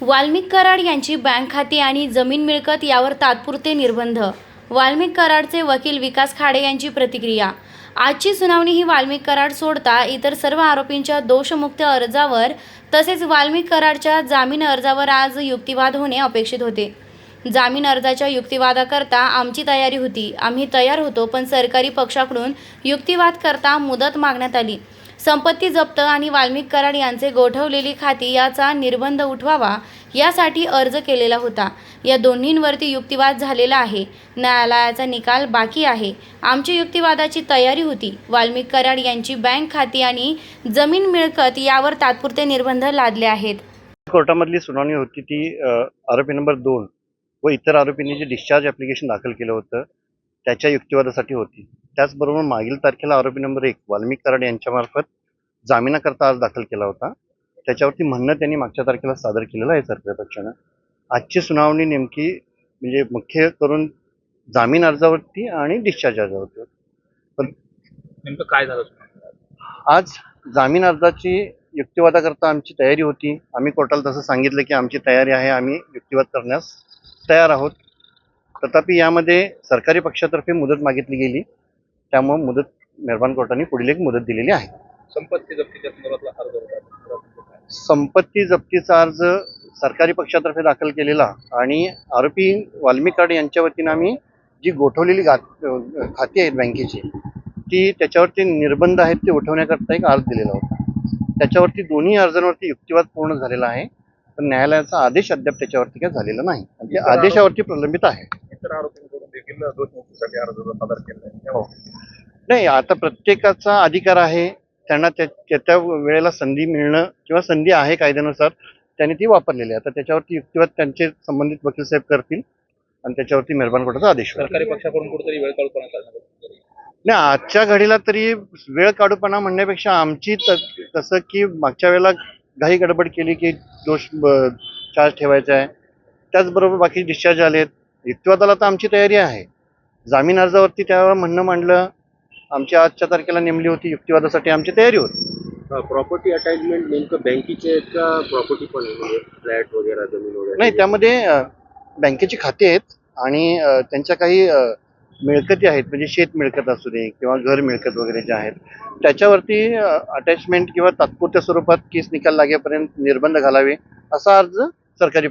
वाल्मिक कराड यांची बँक खाती आणि जमीन मिळकत यावर तात्पुरते निर्बंध. वाल्मिक कराडचे वकील विकास खाडे यांची प्रतिक्रिया. आजची सुनावणी ही वाल्मिक कराड सोडता इतर सर्व आरोपींच्या दोषमुक्त अर्जावर तसेच वाल्मिक कराडच्या जामीन अर्जावर आज युक्तिवाद होणे अपेक्षित होते. जामीन अर्जाच्या युक्तिवादाकरता आमची तयारी होती. आम्ही तयार होतो पण सरकारी पक्षाकडून युक्तिवाद करता मुदत मागण्यात आली. संपत्ती जप्त आणि वाल्मिक कराड यांचे गोठवलेली खाती याचा निर्बंध उठवावा यासाठी अर्ज केलेला होता. या दोन्हींवरती युक्तिवाद झालेला आहे. न्यायालयाचा निकाल बाकी आहे. आमची युक्तिवादाची तयारी होती. वाल्मिक कराड यांची बँक खाती आणि जमीन मिळकत यावर तात्पुरते निर्बंध लादले आहेत. कोर्टामधली सुनावणी होती ती आरोपी नंबर दोन व इतर आरोपींनी जे डिस्चार्ज ॲप्लिकेशन दाखल केलं होतं त्याच्या युक्तिवादासाठी होती. त्याचबरोबर मागील तारखेला आरोपी नंबर एक वाल्मिक कराड यांच्यामार्फत जामिनाकरता अर्ज दाखल केला होता. त्याच्यावरती म्हणणं त्यांनी मागच्या तारखेला सादर केलेलं आहे सरकारी पक्षानं. आजची सुनावणी नेमकी म्हणजे मुख्य करून जामीन अर्जावरती आणि डिस्चार्ज अर्जावरती होती. नेमकं काय झालं आज जामीन अर्जाची युक्तिवादाकरता आमची तयारी होती. आम्ही कोर्टाला तसं सांगितलं की आमची तयारी आहे आम्ही युक्तिवाद करण्यास तयार आहोत. तथापि यामध्ये सरकारी पक्षातर्फे मुदत मागितली गेली. त्यामुळे मुदत मेहरबान कोर्टाने पुढील एक मुदत दिलेली आहे. संपत्ती जप्तीच्या संदर्भातला अर्ज होता. संपत्ती जप्तीचा अर्ज सरकारी पक्षातर्फे दाखल केलेला आणि आरोपी वाल्मिक कराड यांच्या वतीनं आम्ही जी गोठवलेली खाती आहेत बँकेची ती त्याच्यावरती निर्बंध आहेत ते उठवण्याकरता एक अर्ज दिलेला होता. त्याच्यावरती दोन्ही अर्जांवरती युक्तिवाद पूर्ण झालेला आहे. पण न्यायालयाचा आदेश अद्याप त्याच्यावरती काय झालेला नाही. आणि आदेशावरती प्रलंबित आहे. इतर आरोपींकडून देखील दोषमुक्तीसाठी अर्ज सादर केला हो नाही आता प्रत्येकाचा अधिकार आहे. त्यांना त्या त्या- वेळेला संधी मिळणं किंवा संधी आहे कायद्यानुसार त्यांनी ती वापरलेली आहे. आता त्याच्यावरती युक्तिवाद त्यांचे संबंधित वकील साहेब करतील आणि त्याच्यावरती मेहरबान कोर्टाचा आदेश सरकारी पक्षाकडून कुठेतरी वेळ काढूपणा. नाही आजच्या घडीला तरी वेळ काढूपणा म्हणण्यापेक्षा आमची तसं की मागच्या वेळेला घाई गडबड केली की दोष चार्ज ठेवायचा आहे. त्याचबरोबर बाकी डिस्चार्ज आलेत. युक्तिवादाला तर आमची तयारी आहे. जामीन अर्जावरती त्यावेळेला म्हणणं मांडलं. आमची आजच्या तारखेला नेमली होती. युक्तिवादासाठी आमची तयारी होती. प्रॉपर्टी अटॅचमेंट नेमकं बँकेचे आहेत का? प्रॉपर्टी पण म्हणजे फ्लॅट वगैरे जमीन वगैरे? नाही त्यामध्ये बँकेची खाती आहेत आणि त्यांच्या काही मिळकती आहेत. म्हणजे शेत मिळकत असू दे किंवा घर मिळकत वगैरे जे आहेत. त्याच्यावरती अटॅचमेंट किंवा तात्पुरत्या स्वरूपात केस निकाल लागेपर्यंत निर्बंध घालावे असा अर्ज सरकारी